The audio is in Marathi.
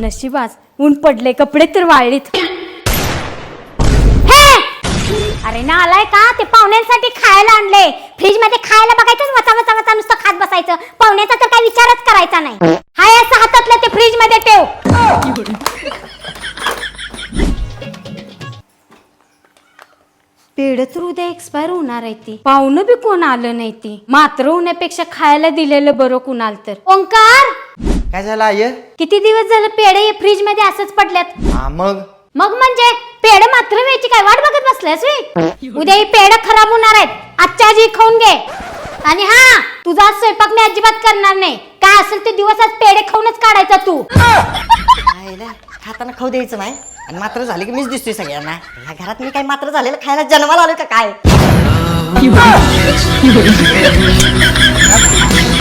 नशिबाच ऊन पडले कपडे तर वाळलीत. अरे ना आलाय का? ते पाहुण्यांसाठी खायला आणले फ्रीजमध्ये खायला बघायचं वचा वचा वचा नुसतं खात बसायचं. पाहुण्याचा तर काही विचारच करायचा नाही. हाय असं हातातलं ते फ्रीजमध्ये ठेव. पेढ तर उद्या एक्सपायर होणार आहे ती. पाहुणं बी कोण आलं नाही ती. मात्र होण्यापेक्षा खायला दिलेलं बरं कुणाल तर. ओंकार! काय झालं आय किती दिवस झालं पेढे फ्रीजमध्ये असंच पडल्यात? हा मग? मग म्हणजे पेढ मात्र व्हायची काय वाट बघत बसल्यास व्हय? उद्या ही पेढ खराब होणार आहेत. आजच्या आजी खाऊन घे. आणि हा तुझा आज स्वयंपाक मी अजिबात करणार नाही. काय असेल ते दिवस आज पेढे खाऊनच काढायचा तू. खायला खाताना खाऊ द्यायचं नाही. आणि मात्र झाले की मीच दिसतोय सगळ्यांना. ह्या घरात मी काय मात्र झालेलं खायला जन्माला आलोय का काय?